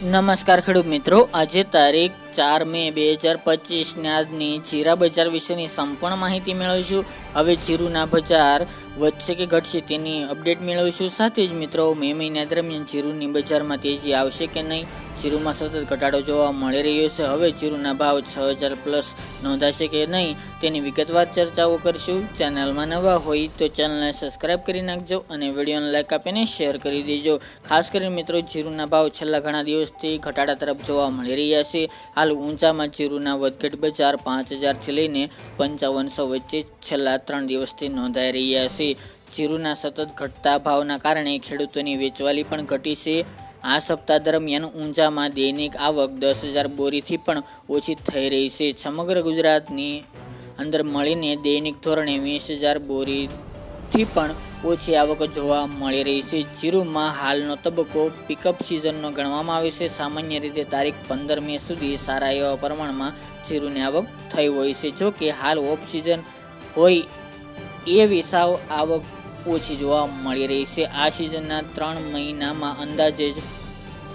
નમસ્કાર ખેડૂત મિત્રો. આજે તારીખ ચાર મે બે હજાર પચીસને આજની જીરા બજાર વિશેની સંપૂર્ણ માહિતી મેળવીશું. હવે જીરુના બજાર વધશે કે ઘટશે તેની અપડેટ મેળવીશું. સાથે જ મિત્રો, મે મહિના દરમિયાન જીરુની બજારમાં તેજી આવશે કે નહીં? જીરુમાં સતત ઘટાડો જોવા મળી રહ્યો છે. હવે જીરુના ભાવ છ હજાર પ્લસ નોંધાશે કે નહીં તેની વિગતવાર ચર્ચાઓ કરીશું. ચેનલમાં નવા હોય તો ચેનલને સબસ્ક્રાઇબ કરી નાખજો અને વિડીયોને લાઇક આપીને શેર કરી દેજો. ખાસ કરીને મિત્રો, જીરુના ભાવ છેલ્લા ઘણા દિવસથી ઘટાડા તરફ જોવા મળી રહ્યા છે. હાલ ઊંચામાં જીરુના વધઘટ બજાર પાંચ હજારથી લઈને પંચાવનસો વચ્ચે છેલ્લા ત્રણ દિવસથી નોંધાઈ રહ્યા છે. જીરુના સતત ઘટતા ભાવના કારણે ખેડૂતોની વેચવાલી પણ ઘટી છે. આ સપ્તાહ દરમિયાન ઊંચામાં દૈનિક આવક દસ હજાર બોરીથી પણ ઓછી થઈ રહી છે. સમગ્ર ગુજરાતની અંદર મળીને દૈનિક ધોરણે વીસ હજાર બોરીથી પણ ઓછી આવક જોવા મળી રહી છે. જીરુમાં હાલનો તબક્કો પિકઅપ સિઝનનો ગણવામાં આવે છે. સામાન્ય રીતે તારીખ પંદર મે સુધી સારા એવા પ્રમાણમાં જીરુની આવક થઈ હોય છે. જો કે હાલ ઓફ સિઝન હોય એવી સાવ આવક ઓછી જોવા મળી રહી છે. આ સિઝનના ત્રણ મહિનામાં અંદાજે જ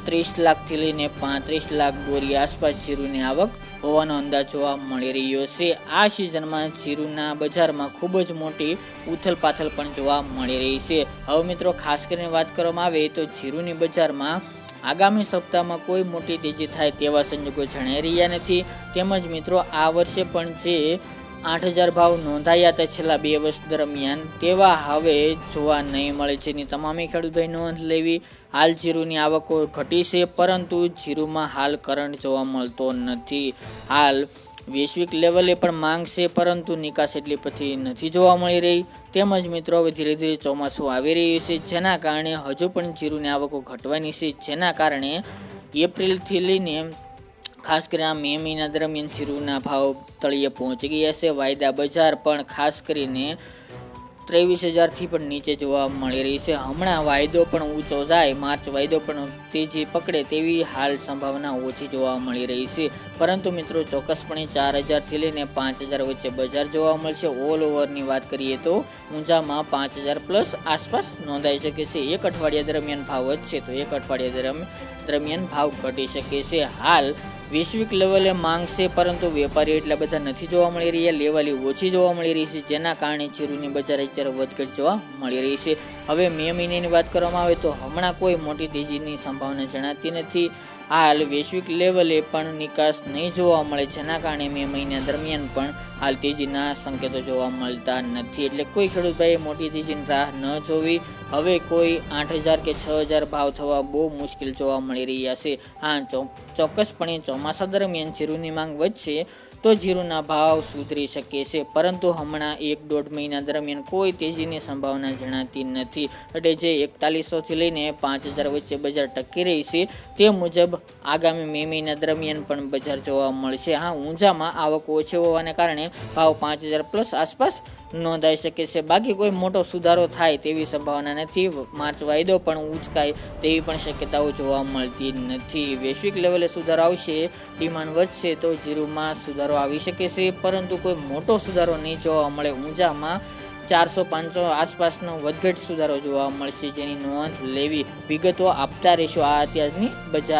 ત્રીસ લાખથી લઈને પાંત્રીસ લાખ બોરી આસપાસ જીરુની આવક હોવાનો અંદાજ જોવા મળી રહ્યો છે. આ સિઝનમાં જીરુના બજારમાં ખૂબ જ મોટી ઉથલપાથલ પણ જોવા મળી રહી છે. હવે મિત્રો, ખાસ કરીને વાત કરવામાં આવે તો જીરુની બજારમાં આગામી સપ્તાહમાં કોઈ મોટી તેજી થાય તેવા સંજોગો જણાઈ રહ્યા નથી. તેમજ મિત્રો, આ વર્ષે પણ જે આઠ હજાર ભાવ નોંધાયા હતા છેલ્લા બે વર્ષ દરમિયાન. તેવા હવે જોવા નહીં મળે. જેની તમામે ખેડૂતોએ નોંધ લેવી, હાલ જીરુની આવકો ઘટી છે, પરંતુ જીરુમાં હાલ કરંટ જોવા મળતો નથી. હાલ વૈશ્વિક લેવલે પણ માંગ છે, પરંતુ નિકાસ એટલી પછી નથી જોવા મળી રહી. તેમજ મિત્રો, હવે ધીરે ધીરે ચોમાસું આવી રહ્યું છે, જેના કારણે હજુ પણ જીરુની આવકો ઘટવાની છે. જેના કારણે એપ્રિલથી લઈને ખાસ કરીને મે મહિના દરમિયાન જીરુના ભાવ તળિયે પહોંચી ગયા છે. વાયદા બજાર પણ ખાસ કરીને ત્રેવીસ હજારથી પણ નીચે જોવા મળી રહી છે. હમણાં વાયદો પણ ઊંચો જાય, માર્ચ વાયદો પણ તેજી પકડે તેવી હાલ સંભાવના ઓછી જોવા મળી રહી છે. પરંતુ મિત્રો, ચોક્કસપણે ચાર હજારથી લઈને પાંચ હજાર વચ્ચે બજાર જોવા મળશે. ઓલ ઓવરની વાત કરીએ તો ઊંઝામાં પાંચ હજાર પ્લસ આસપાસ નોંધાઈ શકે છે. એક અઠવાડિયા દરમિયાન ભાવ વધશે તો એક અઠવાડિયા દરમિયાન ભાવ ઘટી શકે છે. હાલ વૈશ્વિક લેવલે માંગ છે, પરંતુ વેપારીઓ એટલા બધા નથી જોવા મળી રહ્યા. લેવાલી ઓછી જોવા મળી રહી છે, જેના કારણે જીરુની બજાર અત્યારે વધઘટ જોવા મળી રહી છે. હવે મે મહિનાની વાત કરવામાં આવે તો હમણાં કોઈ મોટી તેજીની સંભાવના જણાતી નથી. હાલ વૈશ્વિક લેવલે પણ નિકાસ નહીં જોવા મળે, જેના કારણે મે મહિના દરમિયાન પણ હાલ તેજીના સંકેતો જોવા મળતા નથી. એટલે કોઈ ખેડૂતભાઈએ મોટી તેજીની રાહ ન જોવી. હવે કોઈ આઠ હજાર કે છ હજાર ભાવ થવા બહુ મુશ્કેલ જોવા મળી રહ્યા છે. હા ચોક્કસપણે ચોમાસા દરમિયાન જીરુની માંગ વધશે. તો જીરુના ભાવ સુધરી શકે છે. પરંતુ હમણાં એક દોઢ મહિના દરમિયાન કોઈ તેજીની સંભાવના જણાતી નથી. એટલે જે એકતાલીસોથી લઈને પાંચ હજાર વચ્ચે બજાર ટકી રહી છે, તે મુજબ આગામી મે મહિના દરમિયાન પણ બજાર જોવા મળશે. હા, ઊંઝામાં આવક ઓછી હોવાને કારણે ભાવ પાંચ હજાર પ્લસ આસપાસ નોંધાઈ શકે છે. બાકી કોઈ મોટો સુધારો થાય તેવી સંભાવના નથી. માર્ચ વાયદો પણ ઉંચકાય તેવી પણ શક્યતાઓ જોવા મળતી નથી. વૈશ્વિક લેવલે સુધારો આવશે, ડિમાન્ડ વધશે તો જીરુમાં સુધારો આવી શકે છે, પરંતુ કોઈ મોટો સુધારો નહીં જોવા મળે. ઊંઝામાં ચારસો પાંચસો આસપાસનો વધઘટ સુધારો જોવા મળશે, જેની નોંધ લેવી વિગતો આપતા રહેશો. આ અત્યારની બજાર